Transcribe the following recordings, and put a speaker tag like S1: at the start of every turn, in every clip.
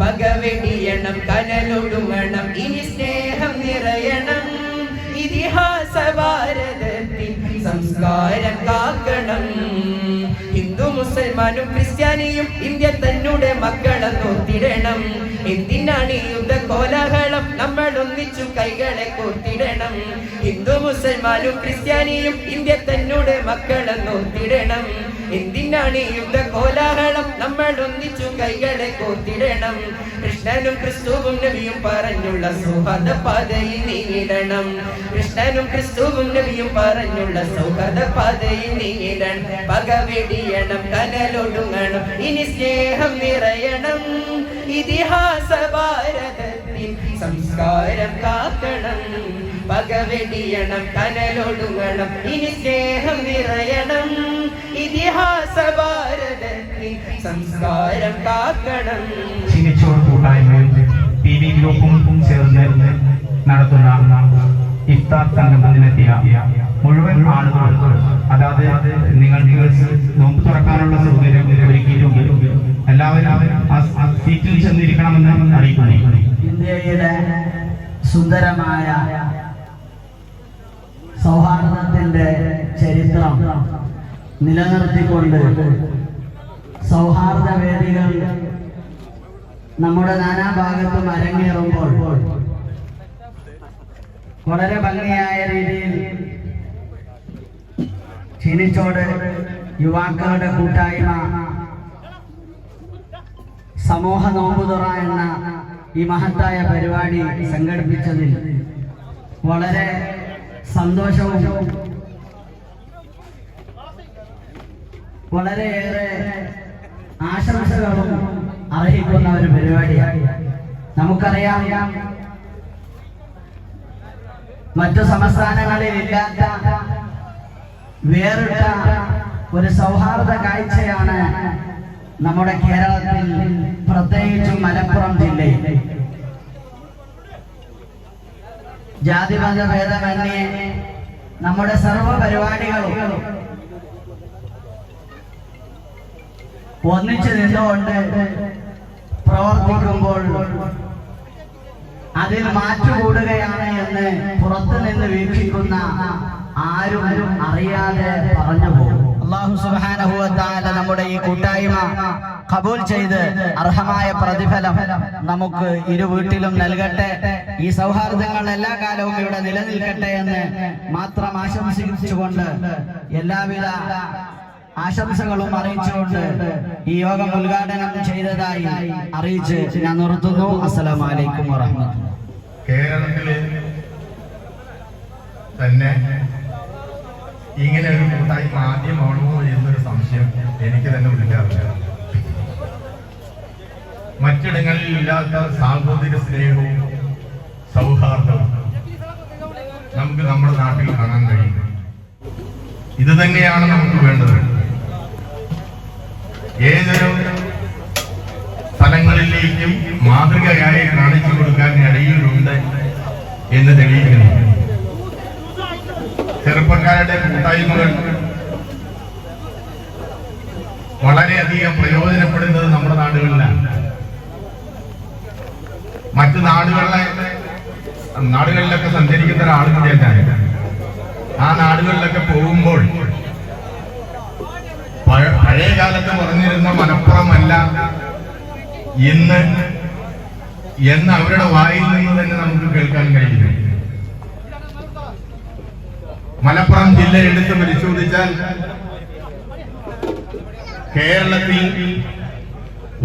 S1: പകവെടിയണം കനലൊടുങ്ങണം ഇനി സ്നേഹം നിറയണം. ഇതിഹാസ ഭാരതത്തിൻ സംസ്കാരം കാക്കണം. ഹിന്ദു മുസൽമാനും ക്രിസ്ത്യാനിയും ഇന്ത്യ തന്നുടെ മക്കളെ നോത്തിടണം. എന്തിനാണ് യുദ്ധ കോലാഹലം? നമ്മൾ ഒന്നിച്ചു കൈകളെ കൂട്ടിടണം ഹിന്ദു മുസൽമാനും ക്രിസ്ത്യാനിയും ഇന്ത്യ തന്നോട് മക്കളെ നോത്തിടണം എന്തിനാണ് യുദ്ധ കോലാഹലം? നമ്മൾ ഒന്നിച്ചു കൈകളെ കോർത്തിടണം. കൃഷ്ണനും ക്രിസ്തുവും നബിയും പറഞ്ഞുള്ള സൗഹൃദ പാതയിൽ നീങ്ങിടണം കൃഷ്ണനും ക്രിസ്തുവും നബിയും പറഞ്ഞുള്ള സൗഹൃദ പാതയിൽ നീങ്ങിടണം പകവെടിയണം കനലൊടുങ്ങണം ഇനി സ്നേഹം നിറയണം. ഇതിഹാസ ഭാരതത്തിൻ സംസ്കാരം കാക്കണം പകവെടിയണം കനലൊടുങ്ങണം ഇനി സ്നേഹം നിറയണം. ഇതിഹാസ ഭാരതത്തിൽ സംസ്കാരം കാക്കണം.
S2: ചിനിച്ചോർ കൂട്ടായ്മയും പി വി ഗ്രൂപ്പും ചേർന്ന് നടത്തുന്ന ഇഫ്താർ സംഗമത്തിനെത്തിയ മുഴുവൻ ആളുകൾ അതായത് നിങ്ങൾ നോമ്പ് തുറക്കാനുള്ള സൗകര്യം ഒരുക്കിയിട്ടുണ്ട്. എല്ലാവരും ആ സീറ്റിൽ ചെന്നിരിക്കണമെന്ന് അറിയിക്കുന്നു.
S3: ഇന്ത്യയുടെ സുന്ദരമായ സൗഹാർദ്ദത്തിന്റെ ചരിത്രം നിലനിർത്തിക്കൊണ്ട് സൗഹാർദ്ദ വേദികൾ നമ്മുടെ നാനാഭാഗത്തും അരങ്ങേറുമ്പോൾ വളരെ ഭംഗിയായ രീതിയിൽ ചീനിച്ചോട് യുവാക്കളുടെ കൂട്ടായ്മ സമൂഹ നോമ്പുതുറ എന്ന ഈ മഹത്തായ പരിപാടി സംഘടിപ്പിച്ചതിൽ വളരെ സന്തോഷവും വളരെയേറെ ആശംസകളും അർഹിക്കുന്ന ഒരു പരിപാടിയാണ്. നമുക്കറിയാം മറ്റു സംസ്ഥാനങ്ങളിൽ ഇല്ലാത്ത വേറിട്ട ഒരു സൗഹാർദ്ദ കാഴ്ചയാണ് നമ്മുടെ കേരളത്തിൽ പ്രത്യേകിച്ചും മലപ്പുറം ജില്ലയിൽ ജാതിമത ഭേദമന്യേ നമ്മുടെ സർവ പരിപാടികളും ഒന്നിച്ചു നിന്നുകൊണ്ട് പ്രവർത്തിക്കുമ്പോൾ അതിൽ മാറ്റുകൂടുകയാണ് എന്ന് പുറത്തു നിന്ന് വീക്ഷിക്കുന്ന ആരും അറിയാതെ പറഞ്ഞു പോകും. അള്ളാഹു തആല നമ്മുടെ ഈ കൂട്ടായ്മ കബൂൽ ചെയ്ത് അർഹമായ പ്രതിഫലം നമുക്ക് ഇരു വീട്ടിലും നൽകട്ടെ. ഈ സൗഹാർദ്ദങ്ങൾ എല്ലാ കാലവും ഇവിടെ നിലനിൽക്കട്ടെ എന്ന് മാത്രം ആശംസിച്ചുകൊണ്ട് എല്ലാവിധ ആശംസകളും അറിയിച്ചുകൊണ്ട് ഈ യോഗം ഉദ്ഘാടനം ചെയ്തതായി അറിയിച്ച് ഞാൻ നിർത്തുന്നു. അസ്സലാമു അലൈക്കും
S4: കേരളത്തിലെ കേരളത്തിൽ തന്നെ ഇങ്ങനെ ഒരു കൂട്ടായ്മ ആദ്യമാണോ എന്നൊരു സംശയം എനിക്ക് തന്നെ വിളിക്കാറില്ല മറ്റിടങ്ങളിൽ ഇല്ലാത്ത സാഹോദര്യ സ്നേഹവും സൗഹാർദ്ദവും നമുക്ക് നമ്മുടെ നാട്ടിൽ കാണാൻ കഴിയും. ഇത് തന്നെയാണ് നമുക്ക് വേണ്ടത്. ഏതൊരു സ്ഥലങ്ങളിലേക്കും മാതൃകയായി കാണിച്ചു കൊടുക്കാൻ ഇടയിലുണ്ട് എന്ന് തെളിയിക്കുന്നു. ചെറുപ്പക്കാരുടെ കൂട്ടായ്മകൾ വളരെയധികം പ്രയോജനപ്പെടുന്നത് നമ്മുടെ നാടുകളിലാണ്. മറ്റു നാടുകളിലെ നാടുകളിലൊക്കെ സഞ്ചരിക്കുന്ന ഒരാൾ കൂടിയാണ് ആ നാടുകളിലൊക്കെ പോകുമ്പോൾ പഴയ കാലത്ത് പറഞ്ഞിരുന്ന മലപ്പുറമല്ല ഇന്ന് എന്ന് അവരുടെ വായിൽ നിന്ന് തന്നെ നമുക്ക് കേൾക്കാൻ കഴിയുന്നു മലപ്പുറം ജില്ല എടുത്ത് പരിശോധിച്ചാൽ കേരളത്തിൽ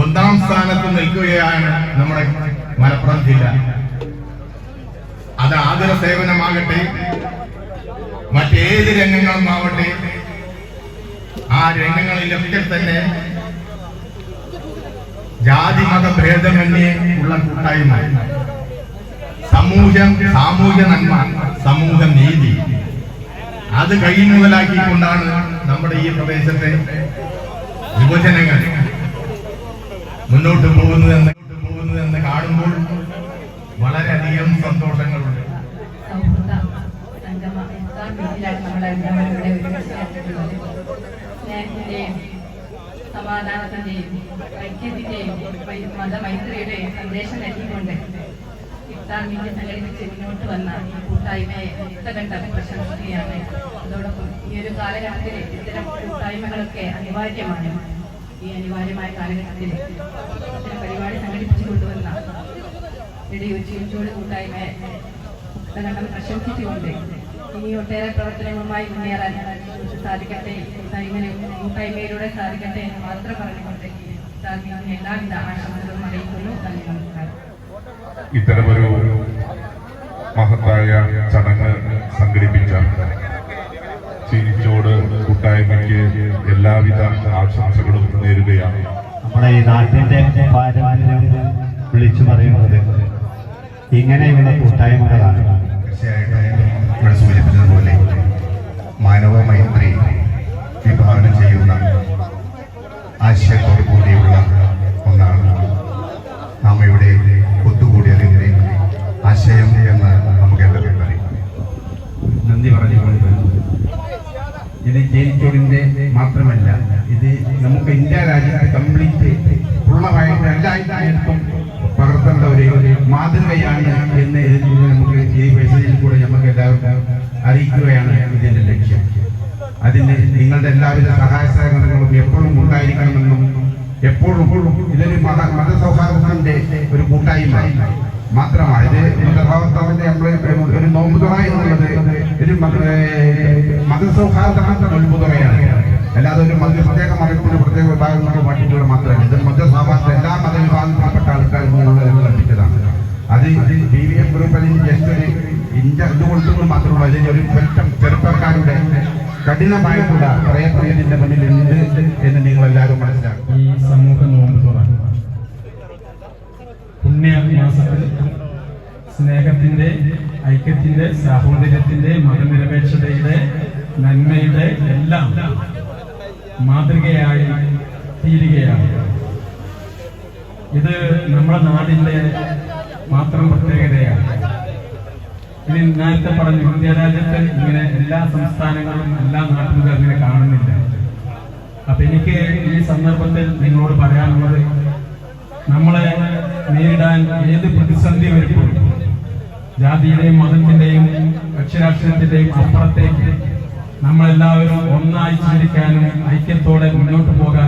S4: ഒന്നാം സ്ഥാനത്ത് നിൽക്കുകയാണ് നമ്മുടെ മലപ്പുറം ജില്ല. അത് ആതുര സേവനമാകട്ടെ മറ്റേത് രംഗങ്ങളുമാവട്ടെ ആ രംഗങ്ങളിലൊക്കെ തന്നെ ജാതി മത ഭേദമന്യേ ഉള്ള കൂട്ടായ്മ. സമൂഹം സാമൂഹ്യ നന്മ സമൂഹ നീതി. അത് കൈമുതലാക്കിക്കൊണ്ടാണ് നമ്മുടെ ഈ പ്രദേശത്തെ യുവജനങ്ങൾ മുന്നോട്ട് പോകുന്നതെന്ന് പോകുന്നതെന്ന് കാണുമ്പോൾ വളരെയധികം സന്തോഷങ്ങളുണ്ട്.
S5: സമാധാനത്തിന്റെയും ഐക്യത്തിന്റെയും മതമൈത്രിയുടെയും സന്ദേശം നൽകിക്കൊണ്ട് ഇഫ്താർ നിലയിൽ മുന്നോട്ട് വന്ന ഈ കൂട്ടായ്മയെ മുക്തകണ്ഠം പ്രശംസിക്കുകയാണ്. അതോടൊപ്പം ഈ ഒരു കാലഘട്ടത്തിൽ ഇത്തരം കൂട്ടായ്മകളൊക്കെ അനിവാര്യമാണ്. ഈ അനിവാര്യമായ കാലഘട്ടത്തിൽ ഇത്തരം പരിപാടി സംഘടിപ്പിച്ചു കൊണ്ടുവന്ന ഇടയൂർ ചീഞ്ചോട് കൂട്ടായ്മയെ മുക്തകണ്ഠം പ്രശംസിച്ചുകൊണ്ട് ഇനി ഒട്ടേറെ പ്രവർത്തനങ്ങളുമായി മുന്നേറാൻ സാധിക്കട്ടെ കൂട്ടായ്മയിലെ കൂട്ടായ്മയിലൂടെ സാധിക്കട്ടെ എന്ന് മാത്രം പറഞ്ഞുകൊണ്ട് എല്ലാവിധ ആശംസകളും അറിയിക്കുന്നു. നന്ദി നമസ്കാരം.
S6: ഇത്തരമൊരു മഹത്തായ ചടങ്ങ് സംഘടിപ്പിച്ച ചിരിച്ചോട് കൂട്ടായ്മയ്ക്ക് എല്ലാവിധ ആശംസകളും നേരുകയാണ്.
S7: നമ്മുടെ ഈ നാട്ടിന്റെ പാരമ്പര്യം വിളിച്ചു പറയുന്നത് ഇങ്ങനെയുള്ള കൂട്ടായ്മകളാണ്.
S4: തീർച്ചയായിട്ടും ഇവിടെ സൂചിപ്പിച്ചതുപോലെ മാനവ മൈത്രി വിഭാവനം ചെയ്യുന്ന ആശയത്തോടു കൂടിയുള്ള ആശയം എന്ന് നമുക്ക് എല്ലാവരും
S2: നന്ദി പറഞ്ഞുകൊണ്ട് ഇത് ജയിച്ചോടിന്റെ മാത്രമല്ല ഇത് നമുക്ക് ഇന്ത്യ രാജ്യത്ത് കംപ്ലീറ്റ് ഉള്ളതായിട്ട് എല്ലായിടത്തും പകർത്തേണ്ട ഒരു മാതൃകയാണ് എന്ന് നമുക്ക് ഈ മെസ്സേജിൽ കൂടെ നമുക്ക് എല്ലാവർക്കും അറിയിക്കുകയാണ് ഇതിന്റെ ലക്ഷ്യം. അതിന് നിങ്ങളുടെ എല്ലാവിധ സഹായ സഹകരണങ്ങളും എപ്പോഴും ഉണ്ടായിരിക്കണമെന്നും എപ്പോഴും ഇതൊരു മത മതസൗഹാർദ്ദത്തിന്റെ ഒരു കൂട്ടായ്മ മാത്രമാണ് ഇത് മതഭാവത്തിന്റെ നമ്മൾ ഒരു നോമ്പ് തുറ എന്നുള്ളത് ഒരു മത- ഏഹ് മതസൗഹാർദ്ദത്തിന്റെ തുറയാണ് അല്ലാതെ ഒരു മത പ്രത്യേക മതത്തിന് പ്രത്യേക വിഭാഗങ്ങൾക്ക് വേണ്ടിയിട്ടുള്ള മാത്രമല്ല. ഇത് മതസൗഹാർദ്ദം എല്ലാ മതവിഭാഗത്തിൽപ്പെട്ട ആൾക്കാരും നിങ്ങളുള്ള ലഭിച്ചതാണ് അത് ബി വി എം ഗ്രൂപ്പ് അതിന് ജസ്റ്റ് ഒരു ഇന്ത്യ ഇതുകൊണ്ടുകൊണ്ട് മാത്രമല്ല. അതിന് ഒരു ചെറുപ്പക്കാരുടെ കഠിനമായിട്ടുള്ള പ്രയത്നം ഇതിന്റെ മുന്നിലുണ്ട് എന്ന് നിങ്ങൾ എല്ലാവരും മനസ്സിലാക്കും.
S8: ഈ സമൂഹ നോമ്പ് തുറ പുണ്യ മാസത്തിൽ സ്നേഹത്തിന്റെ ഐക്യത്തിന്റെ സാഹോദര്യത്തിന്റെ മതനിരപേക്ഷതയുടെ നന്മയുടെ എല്ലാം മാതൃകയായി തീരുകയാണ്. ഇത് നമ്മുടെ നാടിന്റെ മാത്രം പ്രത്യേകതയാണ്. ഇനി നേരത്തെ പറഞ്ഞു ഇന്ത്യ രാജ്യത്ത് ഇങ്ങനെ എല്ലാ സംസ്ഥാനങ്ങളും എല്ലാ നാട്ടിലും അങ്ങനെ കാണുന്നില്ല. അപ്പൊ എനിക്ക് ഈ സന്ദർഭത്തിൽ നിങ്ങളോട് പറയാനുള്ളത് നമ്മളെ നേരിടാൻ ഏത് പ്രതിസന്ധി വരുമ്പോൾ ജാതിയുടെയും മതത്തിന്റെയും കക്ഷിരാഷ്ട്രീയത്തിന്റെയും അപ്പുറത്തേക്ക് നമ്മളെല്ലാവരും ഒന്നായി ചിന്തിക്കാനും ഐക്യത്തോടെ മുന്നോട്ട് പോകാനും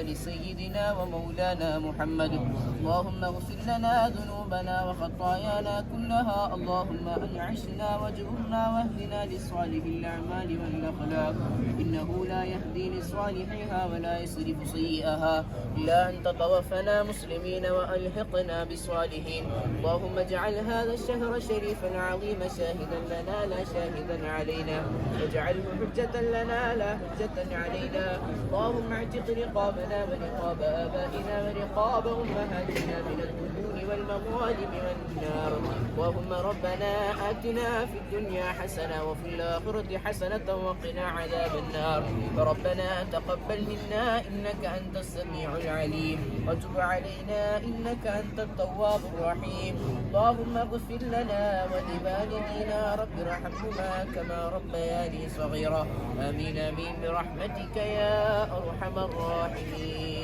S9: آل سيدنا ومولانا محمد. اللهم اغفر لنا ذنوبنا وخطايانا كلها. اللهم أنعشنا واجبرنا واهدنا لصالح الأعمال والأخلاق. إنه لا يهدي لصالحها ولا يصرف سيئها. إلا أن تتوفنا مسلمين وألحقنا بالصالحين اللهم اجعل هذا الشهر شريفا عظيما. شاهدا لنا لا شاهدا علينا. واجعله حجة لنا لا حجة علينا. اللهم اعتق رقابنا أخذنا من رقاب آبائنا ورقاب أمهاتنا من الدنيا والمظالم والنار. اللهم ربنا آتنا في الدنيا حسنة وفي الآخرة حسنة وقنا عذاب النار. ربنا تقبل منا إنك أنت السميع العليم. وتب علينا إنك أنت التواب الرحيم. اللهم اغفر لنا ولوالدينا. رب ارحمهما كما ربياني صغيرا. آمين آمين. برحمتك يا أرحم الراحمين.